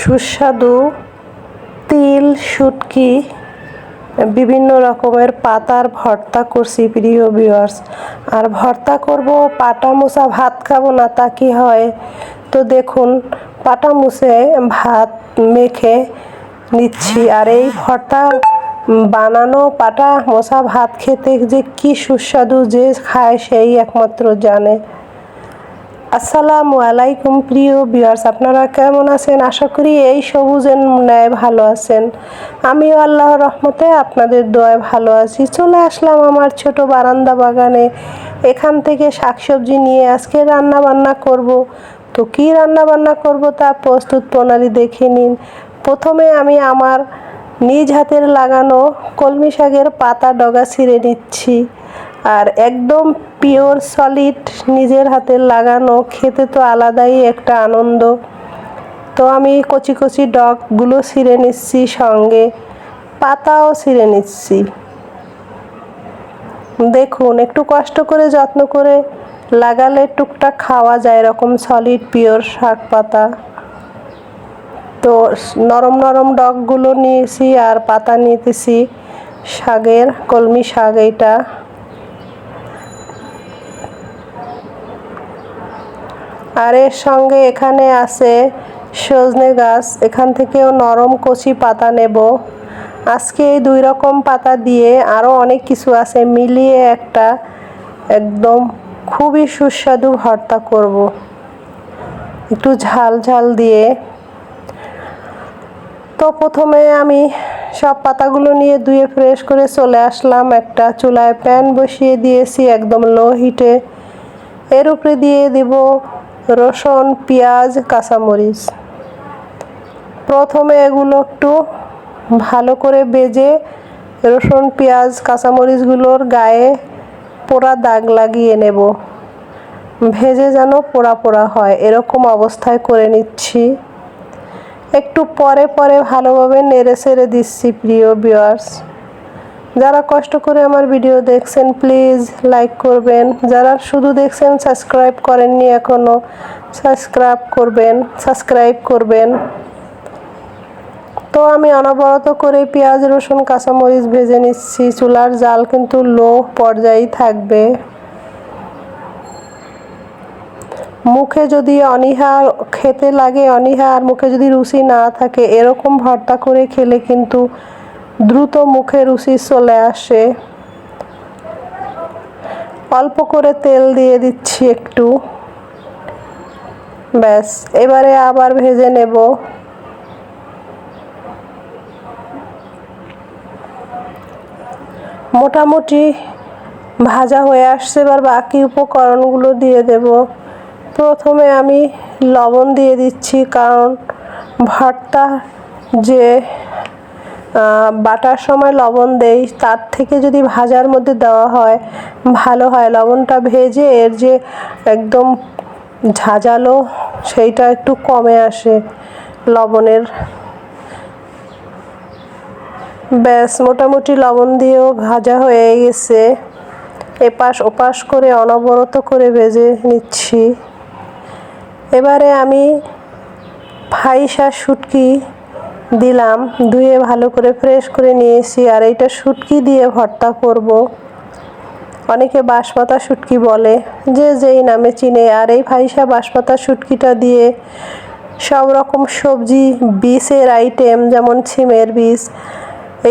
সুস্বাদু তিল, শুটকি, বিভিন্ন রকমের পাতার ভর্তা করছি প্রিয় ভিউয়ার্স আর ভর্তা করব, পাটা মোছা ভাত খাব না তা কি হয়? তো দেখুন, পাটা মুছে ভাত মেখে নিচ্ছি। আর এই ভর্তা বানানো, পাটা মোছা ভাত খেতে যে কি সুস্বাদু যে খায় সেই একমাত্র জানে। আসসালামু আলাইকুম প্রিয় বিয়ার্স আপনারা কেমন আছেন? আশা করি এই সবুজের ন্যায় ভালো আছেন। আমিও আল্লাহর রহমতে আপনাদের দোয়ায় ভালো আছি। চলে আসলাম আমার ছোট বারান্দা বাগানে। এখান থেকে শাকসবজি নিয়ে আজকে রান্না বান্না করব। তো কি রান্না বান্না করব তা প্রস্তুত প্রণালী দেখে নিন। প্রথমে আমি আমার নিজ হাতের লাগানো কলমি শাকের পাতা ডগা ছিঁড়ে নিচ্ছি। আর একদম পিওর সলিড নিজের হাতের লাগানো, খেতে তো আলাদাই একটা আনন্দ। তো আমি কচি কচি ডগগুলো ছিঁড়ে নিচ্ছি সঙ্গে, পাতাও ছিঁড়ে নিচ্ছি। দেখুন, একটু কষ্ট করে, যত্ন করে লাগালে টুকটাক খাওয়া যায় এরকম সলিড, পিওর শাক পাতা। তো নরম নরম ডগগুলো নিয়েছি আর পাতা নিতেছি, শাকের কলমি শাক এইটা। আর এর সঙ্গে এখানে আছে সজনে গাছ, এখান থেকেও নরম কচি পাতা নেব। আজকে এই দুই রকম পাতা দিয়ে আরও অনেক কিছু আছে, মিলিয়ে একটা একদম খুবই সুস্বাদু ভর্তা করব। একটু ঝাল ঝাল দিয়ে। তো প্রথমে আমি সব পাতাগুলো নিয়ে ধুয়ে ফ্রেশ করে চলে আসলাম। একটা চুলায় প্যান বসিয়ে দিয়েছি একদম লো হিটে এর উপরে দিয়ে দিব রসুন, পেঁয়াজ, কাঁচামরিচ। প্রথমে এগুলো একটু ভালো করে বেজে রসুন, পেঁয়াজ, কাঁচামরিচগুলোর গায়ে পোড়া দাগ লাগিয়ে নেব। ভেজে যেন পোড়া পোড়া হয়, এরকম অবস্থায় করে নিচ্ছি। একটু পরে পরে ভালোভাবে নেড়ে সেড়ে দিচ্ছি, প্রিয় ভিউয়ার্স যারা কষ্ট করে আমার ভিডিও দেখছেন প্লিজ লাইক করবেন। যারা শুধু দেখছেন সাবস্ক্রাইব করেননি এখনও সাবস্ক্রাইব করবেন সাবস্ক্রাইব করবেন। তো আমি অনবরত করে পেঁয়াজ, রসুন, কাঁচামরিচ ভেজে নিচ্ছি। চুলার জাল কিন্তু লো পর্যায়ে থাকবে। মুখে যদি অনীহা খেতে লাগে, অনীহা আর মুখে যদি রুচি না থাকে, এরকম ভর্তা করে খেলে কিন্তু দ্রুত মুখে রুচি চলে আসে। অল্প করে তেল দিয়ে দিচ্ছি একটু। ব্যাস, এবারে আবার ভেজে নেব। মোটামুটি ভাজা হয়ে আসছে, এবার বাকি উপকরণগুলো দিয়ে দেব। প্রথমে আমি লবণ দিয়ে দিচ্ছি, কারণ ভর্তা যে বাটার সময় লবণ দেই। তার থেকে যদি ভাজার মধ্যে দেওয়া হয়, ভালো হয়। লবণটা ভেজে এর যে একদম ঝাঁঝালো সেইটা একটু কমে আসে লবণের। ব্যাস, মোটামুটি লবণ দিয়েও ভাজা হয়ে গেছে। এপাশ ওপাশ করে অনবরত করে ভেজে নিচ্ছি। এবারে আমি ফাইসা শুটকি দিলাম, ধুয়ে ভালো করে ফ্রেশ করে নিয়েছি, আর এইটা শুটকি দিয়ে ভর্তা করব। অনেকে বাঁশপাতা শুটকি বলে, যে যেই নামে চিনে, আর এই ফাইসা বাঁশপাতা শুটকিটা দিয়ে সব রকম সবজি বিষের আইটেম যেমন ছিমের বীজ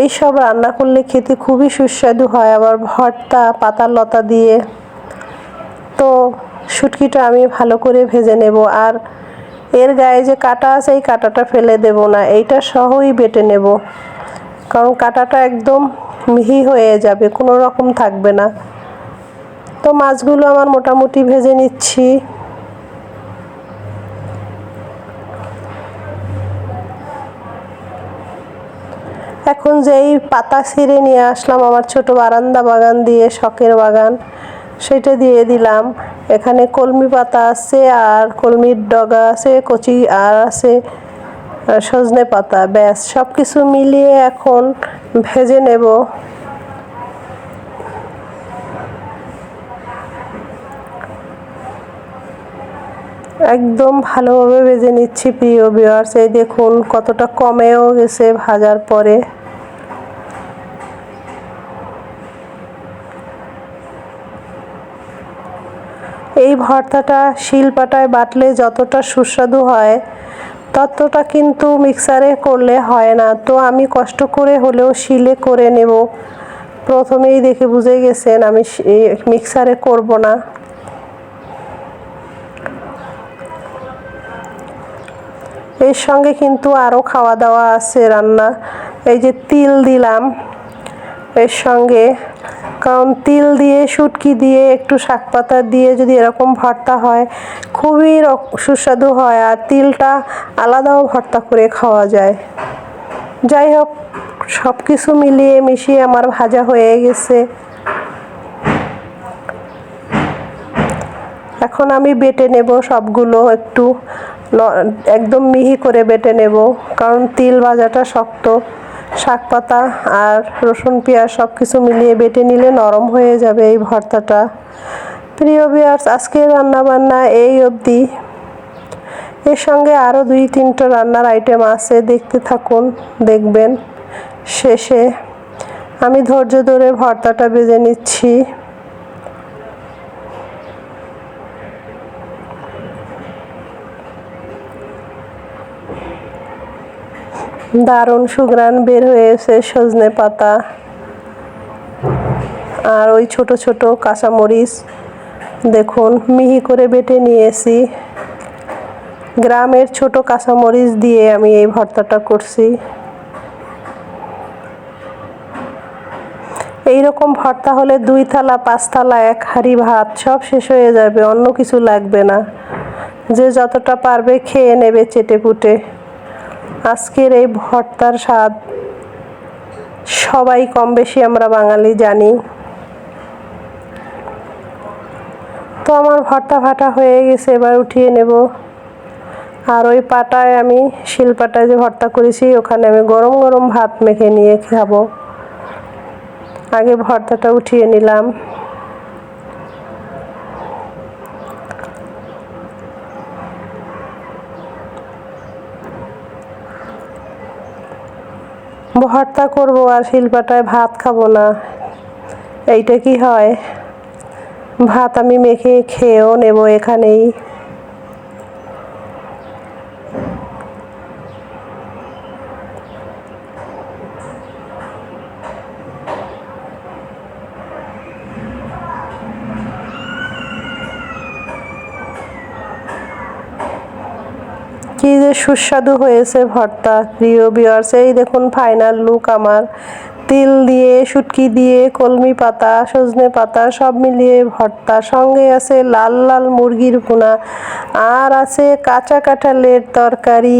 এই সব রান্না করলে খেতে খুবই সুস্বাদু হয় আবার ভর্তা, পাতার লতা দিয়ে। তো শুটকিটা আমি ভালো করে ভেজে নেব, আর এর গায়ে যে কাটা আছে, এই কাটাটা ফেলে দেব না। এইটা সহই বেটে নেব। কারণ কাটাটা একদম মিহি হয়ে যাবে, কোনো রকম থাকবে না। তো মাছগুলো আমার মোটামুটি ভেজে নিচ্ছি। এখন যেই পাতা ছিঁড়ে নিয়ে আসলাম, আমার ছোট বারান্দা বাগান দিয়ে, শখের বাগান, সেটা দিয়ে দিলাম। এখানে কলমি পাতা আছে আর কলমির ডগা আছে, কচি আর আছে সজনে পাতা, ব্যাস। সব কিছু মিলিয়ে এখন ভেজে নেব। একদম ভালোভাবে ভেজে নিচ্ছি, প্রিয় ভিউয়ার্স এই দেখুন, কতটা কমেও গেছে ভাজার পরে। এই ভর্তাটা শিলপাটায় বাটলে যতটা সুস্বাদু হয়, ততটা কিন্তু মিক্সারে করলে হয় না। তো আমি কষ্ট করে হলেও শিলে করে নেব। প্রথমেই দেখে বুঝে গেছেন আমি মিক্সারে করব না। এর সঙ্গে কিন্তু আরও খাওয়া দাওয়া আছে, রান্না। এই যে তিল দিলাম, এর সঙ্গে কারণ তিল দিয়ে, শুটকি দিয়ে, একটু শাক পাতা দিয়ে যদি এরকম ভর্তা হয়, খুবই সুস্বাদু হয় আর তিলটা আলাদাও ভর্তা করে খাওয়া যায়। যাই হোক সব কিছু মিলিয়ে মিশিয়ে আমার ভাজা হয়ে গেছে। এখন আমি বেটে নেব সবগুলো একটু একদম মিহি করে বেটে নেব, কারণ তিল ভাজাটা শক্ত। শাক পাতা আর রসুন, পেঁয়াজ সব কিছু মিলিয়ে বেটে নিলে নরম হয়ে যাবে এই ভর্তাটা। প্রিয় বিয়ার্স আজকের রান্নাবান্না এই অবধি। এর সঙ্গে আরও দুই তিনটা রান্নার আইটেম আছে, দেখতে থাকুন, দেখবেন শেষে। আমি ধৈর্য ধরে ভর্তাটা বেজে নিচ্ছি। দারুণ সুগ্রান বের হয়েছে, সজনে পাতা আর ওই ছোট ছোট কাঁচামরিচ। দেখুন, মিহি করে বেটে নিয়েছি। গ্রামের ছোট কাঁচামরিচ দিয়ে আমি এই ভর্তাটা করছি। এই রকম ভর্তা হলে দুই থালা, পাঁচ থালা, এক হাঁড়ি ভাত সব শেষ হয়ে যাবে, অন্য কিছু লাগবে না। যে যতটা পারবে খেয়ে নেবে চেটে পুটে আজকের এই ভর্তার স্বাদ সবাই কম বেশি আমরা বাঙালি জানি। তো আমার ভর্তা ফাটা হয়ে গেছে, এবার উঠিয়ে নেব। আর ওই পাটায় আমি, শিলপাটায় যে ভর্তা করেছি, ওখানে আমি গরম গরম ভাত মেখে নিয়ে খাব। আগে ভর্তাটা উঠিয়ে নিলাম। ভর্তা করব আর শিলপাটায় ভাত খাব না। এইটা কি হয়? ভাত আমি মেখে খেয়েও নেব এখানেই কি যে সুস্বাদু হয়েছে ভর্তা, প্রিয় বিয়ার্স এই দেখুন ফাইনাল লুক আমার। তিল দিয়ে, শুটকি দিয়ে, কলমি পাতা, সজনে পাতা, সব মিলিয়ে ভর্তা। সঙ্গে আছে লাল লাল মুরগির পোনা আর আছে কাঁচা কাঁঠালের তরকারি